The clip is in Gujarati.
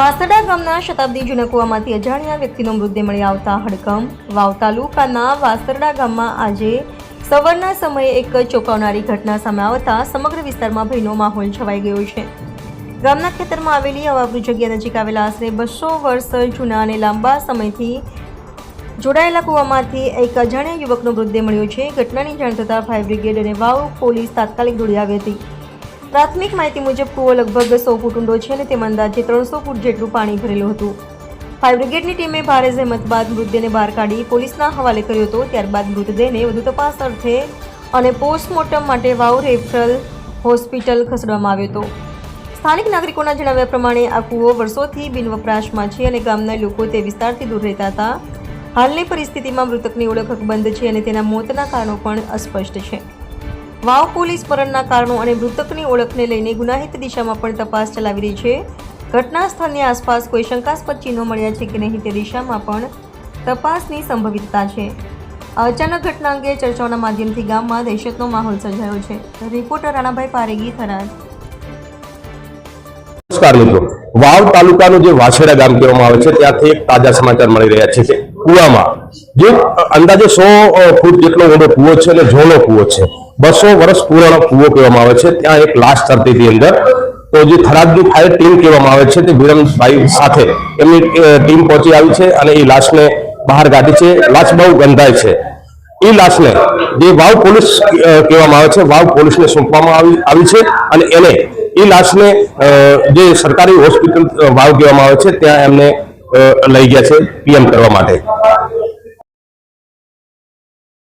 ગામના શતાબ્દી જૂના કુવામાંથી અજાણ્યા વ્યક્તિનો મૃતદેહ મળી આવતા હડકંપ. વાવ તાલુકાના વાસરડા ગામમાં આજે સવારના સમયે એક ચોંકાવનારી ઘટના સામે આવતા સમગ્ર વિસ્તારમાં ભયનો માહોલ છવાઈ ગયો છે. ગામના ખેતરમાં આવેલી અવાવરૂ જગ્યા નજીક આવેલા આશરે બસો વર્ષ જૂના અને લાંબા સમયથી જોડાયેલા કૂવામાંથી એક અજાણ્યા યુવકનો મૃતદેહ મળ્યો છે. ઘટનાની જાણ થતાં ફાયર બ્રિગેડ અને વાવ પોલીસ તાત્કાલિક દોડી આવી હતી. પ્રાથમિક માહિતી મુજબ કૂવો લગભગ સો ફૂટ ઊંડો છે અને તેમાં અંદાજે ત્રણસો ફૂટ જેટલું પાણી ભરેલું હતું. ફાયર બ્રિગેડની ટીમે ભારે જહેમત બાદ મૃતદેહને બહાર કાઢી પોલીસના હવાલે કર્યો હતો. ત્યારબાદ મૃતદેહને વધુ તપાસ અર્થે અને પોસ્ટમોર્ટમ માટે વાવ રેફરલ હોસ્પિટલ ખસેડવામાં આવ્યો હતો. સ્થાનિક નાગરિકોના જણાવ્યા પ્રમાણે આ કૂવો વર્ષોથી બિનવપરાશમાં છે અને ગામના લોકો તે વિસ્તારથી દૂર રહેતા હતા. હાલની પરિસ્થિતિમાં મૃતકની ઓળખ બંધ છે અને તેના મોતના કારણો પણ અસ્પષ્ટ છે. વાવ પોલીસ મરણના કારણો અને મૃતકની ઓળખને લઈને ગુનાહિત દિશામાં પણ તપાસ ચલાવી રહી છે. ઘટના સ્થળની આસપાસ કોઈ શંકાસ્પદ ચિહ્નો મળ્યા છે કે નહીં તે દિશામાં પણ તપાસની સંભવિતતા છે. અચાનક ઘટના અંગે ચર્ચાઓના માધ્યમથી ગામમાં દહેશતનો માહોલ સર્જાયો છે. રિપોર્ટર રાણાભાઈ પારેગી, થરાદ. નમસ્કાર મિત્રો. વાવ તાલુકાનું જે વાછેડા ગામ કહેવામાં આવે છે, ત્યાંથી એક તાજા સમાચાર મળી રહ્યા છે કે કુવામાં જે અંદાજે સો ફૂટ જેટલો ઊંડો કુવો છે અને ઝોલો કુવો છે. બસો વર્ષ પુરાણો કૂવો કહેવામાં આવે છે. ત્યાં એક લાશ તરતી હતી અંદર. તો જે થરાદની ફાયર ટીમ કહેવામાં આવે છે તે વિરમભાઈ સાથે એમની ટીમ પહોંચી આવી છે અને એ લાશને બહાર કાઢી છે. લાશ બહુ ગંધાય છે. એ લાશને જે વાવ પોલીસ કહેવામાં આવે છે, વાવ પોલીસને સોંપવામાં આવી છે અને એને એ લાશને જે સરકારી હોસ્પિટલ વાવ કહેવામાં આવે છે, ત્યાં એમને લઈ ગયા છે પીએમ કરવા માટે.